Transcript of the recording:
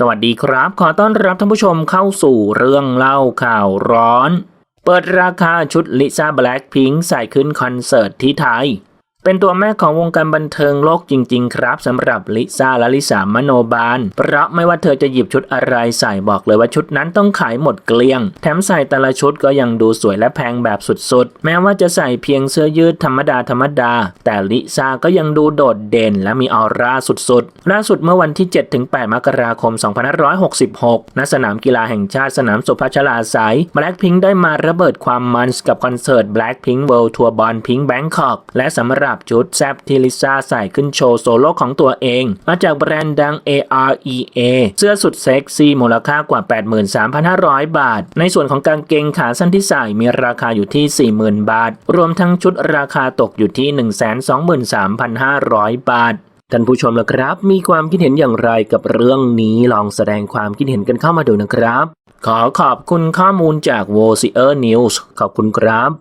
สวัสดีครับ ขอต้อนรับท่านผู้ชมเข้าสู่เรื่องเล่าข่าวร้อน เปิดราคาชุดลิซ่าแบล็คพิงค์ใส่ขึ้นคอนเสิร์ตที่ไทย เป็นตัวแม่ของวงการบันเทิงโลกจริง ๆ ครับสำหรับลิซ่าและลิสามโนบาล เพราะไม่ว่าเธอจะหยิบชุดอะไรใส่บอกเลยว่าชุดนั้นต้องขายหมดเกลี้ยง แถมใส่แต่ละชุดก็ยังดูสวยและแพงแบบสุดๆ แม้ว่าจะใส่เพียงเสื้อยืดธรรมดาธรรมดา แต่ลิซ่าก็ยังดูโดดเด่น และมีออร่าสุดๆ ล่าสุดเมื่อวันที่ 7-8 มกราคม 2566 ณ สนามกีฬาแห่งชาติสนามสุพัชลาไสย Blackpink ได้มาระเบิดความมันกับคอนเสิร์ต Blackpink World Tour Born Pink Bangkok และสำหรับบชุดแซบที่ลิซ่าใส่ขึ้นโชว์โซโล่ของตัวเอง มาจากแบรนด์ดัง AREA เสื้อสุดเซ็กซี่มูลค่ากว่า 83,500 บาท ในส่วนของกางเกงขาสั้นที่ใส่มีราคาอยู่ที่ 40,000 บาท รวมทั้งชุดราคาตกอยู่ที่ 123,500 บาทท่านผู้ชมละครับ มีความคิดเห็นอย่างไรกับเรื่องนี้ลองแสดงความคิดเห็นกันเข้ามาดูนะครับ ขอขอบคุณข้อมูลจาก w o c i e r News ขอบคุณครับ